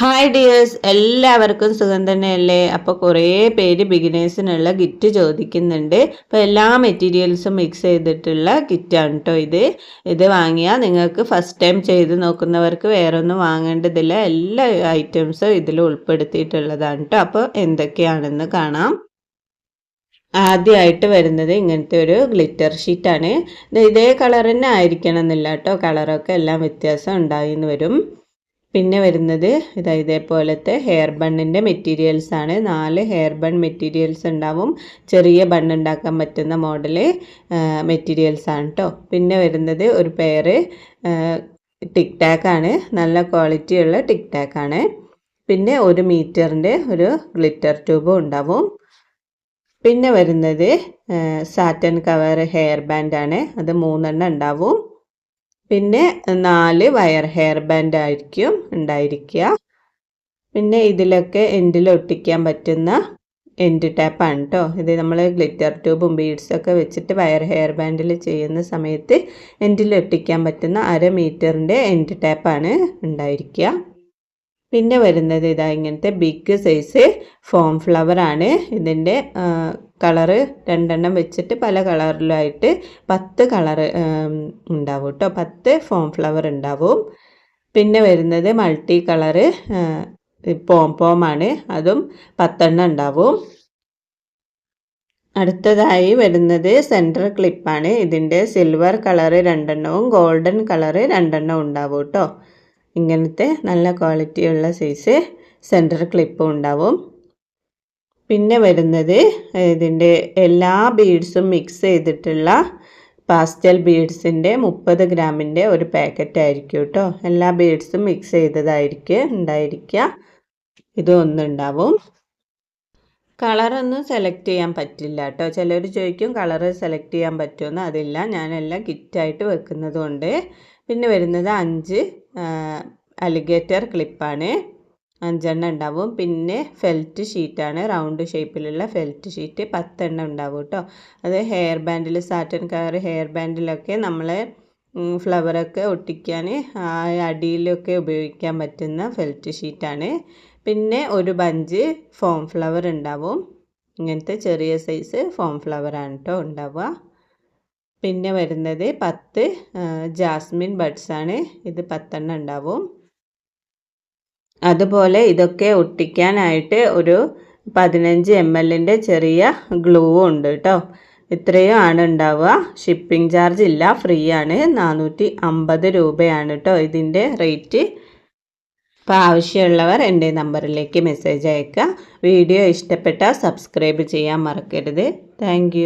Hi dears എല്ലാവർക്കും സുഖം തന്നെയല്ലേ? അപ്പോൾ കുറേ പേര് ബിഗിനേഴ്സിനുള്ള കിറ്റ് ചോദിക്കുന്നുണ്ട്. അപ്പോൾ എല്ലാ മെറ്റീരിയൽസും മിക്സ് ചെയ്തിട്ടുള്ള കിറ്റാണ് കേട്ടോ ഇത്. ഇത് വാങ്ങിയാൽ നിങ്ങൾക്ക് ഫസ്റ്റ് ടൈം ചെയ്ത് നോക്കുന്നവർക്ക് വേറെ ഒന്നും വാങ്ങേണ്ടതില്ല. എല്ലാ ഐറ്റംസും ഇതിൽ ഉൾപ്പെടുത്തിയിട്ടുള്ളതാണ് കേട്ടോ അപ്പോൾ എന്തൊക്കെയാണെന്ന് കാണാം. ആദ്യമായിട്ട് വരുന്നത് ഇങ്ങനത്തെ ഒരു ഗ്ലിറ്റർ ഷീറ്റാണ് ഇതേ കളർ തന്നെ ആയിരിക്കണം എന്നില്ല കേട്ടോ കളറൊക്കെ എല്ലാം വ്യത്യാസം ഉണ്ടായിന്ന് വരും. പിന്നെ വരുന്നത് ഇതാ ഇതേപോലത്തെ ഹെയർ ബണ്ണിന്റെ മെറ്റീരിയൽസ് ആണ്. നാല് ഹെയർ ബൺ മെറ്റീരിയൽസ് ഉണ്ടാവും. ചെറിയ ബൺ ഉണ്ടാക്കാൻ പറ്റുന്ന മോഡൽ മെറ്റീരിയൽസ് ആണ് കേട്ടോ പിന്നെ വരുന്നത് ഒരു പെയറ് ടിക് ടാക്ക് ആണ്. നല്ല ക്വാളിറ്റിയുള്ള ടിക് ടാക്ക് ആണ്. പിന്നെ ഒരു മീറ്ററിന്റെ ഒരു ഗ്ലിറ്റർ ട്യൂബും ഉണ്ടാവും. പിന്നെ വരുന്നത് സാറ്റൻ കവർ ഹെയർ ബാൻഡ് ആണ്. അത് മൂന്നെണ്ണം ഉണ്ടാവും. പിന്നെ നാല് വയർ ഹെയർ ബാൻഡ് ആയിരിക്കും ഉണ്ടായിരിക്കുക. പിന്നെ ഇതിലൊക്കെ എൻഡിൽ ഒട്ടിക്കാൻ പറ്റുന്ന എൻഡ് ടാപ്പാണ് കേട്ടോ ഇത് നമ്മൾ ഗ്ലിറ്റർ ട്യൂബും ബീഡ്സൊക്കെ വെച്ചിട്ട് വയർ ഹെയർ ബാൻഡിൽ ചെയ്യുന്ന സമയത്ത് എൻഡിൽ ഒട്ടിക്കാൻ പറ്റുന്ന അര മീറ്ററിന്റെ എൻഡ് ടാപ്പാണ് ഉണ്ടായിരിക്കുക. പിന്നെ വരുന്നത് ഇതാ ഇങ്ങനത്തെ ബിഗ് സൈസ് ഫോം ഫ്ലവർ ആണ്. ഇതിന്റെ കളറ് രണ്ടെണ്ണം വെച്ചിട്ട് പല കളറിലായിട്ട് പത്ത് കളറ് ഉണ്ടാവും കേട്ടോ പത്ത് ഫോം ഫ്ലവർ ഉണ്ടാവും. പിന്നെ വരുന്നത് മൾട്ടി കളറ് പോം പോമാണ് അതും പത്തെണ്ണം ഉണ്ടാവും. അടുത്തതായി വരുന്നത് സെന്റർ ക്ലിപ്പാണ് ഇതിന്റെ സിൽവർ കളറ് രണ്ടെണ്ണവും ഗോൾഡൻ കളറ് രണ്ടെണ്ണവും ഉണ്ടാവും കേട്ടോ ഇങ്ങനത്തെ നല്ല ക്വാളിറ്റിയുള്ള സൈസ് സെന്റർ ക്ലിപ്പും ഉണ്ടാവും. പിന്നെ വരുന്നത് ഇതിന്റെ എല്ലാ ബീഡ്സും മിക്സ് ചെയ്തിട്ടുള്ള പാസ്റ്റൽ ബീഡ്സിന്റെ മുപ്പത് ഗ്രാമിന്റെ ഒരു പാക്കറ്റ് ആയിരിക്കും കേട്ടോ എല്ലാ ബീഡ്സും മിക്സ് ചെയ്തതായിരിക്കും ഉണ്ടായിരിക്കുക. ഇതും ഒന്നുണ്ടാവും കളറൊന്നും സെലക്ട് ചെയ്യാൻ പറ്റില്ല കേട്ടോ. ചിലർ ചോദിക്കും കളറ് സെലക്ട് ചെയ്യാൻ പറ്റുമെന്ന്. അതില്ല. ഞാനെല്ലാം കിറ്റായിട്ട് വെക്കുന്നത് കൊണ്ട് പിന്നെ വരുന്നത് അഞ്ച് അലിഗേറ്റർ ക്ലിപ്പാണ് അഞ്ചെണ്ണം ഉണ്ടാവും. പിന്നെ ഫെൽറ്റ് ഷീറ്റാണ് റൗണ്ട് ഷേപ്പിലുള്ള ഫെൽറ്റ് ഷീറ്റ് പത്തെണ്ണം ഉണ്ടാവും കേട്ടോ. അത് ഹെയർ ബാൻഡിൽ സാറ്റൻ കളർ ഹെയർ ബാൻഡിലൊക്കെ നമ്മൾ ഫ്ലവറൊക്കെ ഒട്ടിക്കാൻ അടിയിലൊക്കെ ഉപയോഗിക്കാൻ പറ്റുന്ന ഫെൽറ്റ് ഷീറ്റാണ് പിന്നെ ഒരു ബഞ്ച് ഫോം ഫ്ലവർ ഉണ്ടാവും. ഇങ്ങനത്തെ ചെറിയ സൈസ് ഫോം ഫ്ലവറാണ് കേട്ടോ ഉണ്ടാവുക. പിന്നെ വരുന്നത് പത്ത് ജാസ്മിൻ ബഡ്സാണ് ഇത് പത്തെണ്ണം ഉണ്ടാവും. അതുപോലെ ഇതൊക്കെ ഒട്ടിക്കാനായിട്ട് ഒരു പതിനഞ്ച് എം എല്ലിന്റെ ചെറിയ ഗ്ലൂ ഉണ്ട് കേട്ടോ ഇത്രയും ആണ് ഉണ്ടാവുക. ഷിപ്പിംഗ് ചാർജ് ഇല്ല. ഫ്രീ ആണ്. നാനൂറ്റി അമ്പത് രൂപയാണ് കേട്ടോ ഇതിന്റെ റേറ്റ് അപ്പോൾ ആവശ്യമുള്ളവർ എന്റെ നമ്പറിലേക്ക് മെസ്സേജ് അയക്കുക. വീഡിയോ ഇഷ്ടപ്പെട്ടാൽ സബ്സ്ക്രൈബ് ചെയ്യാൻ മറക്കരുത്. താങ്ക്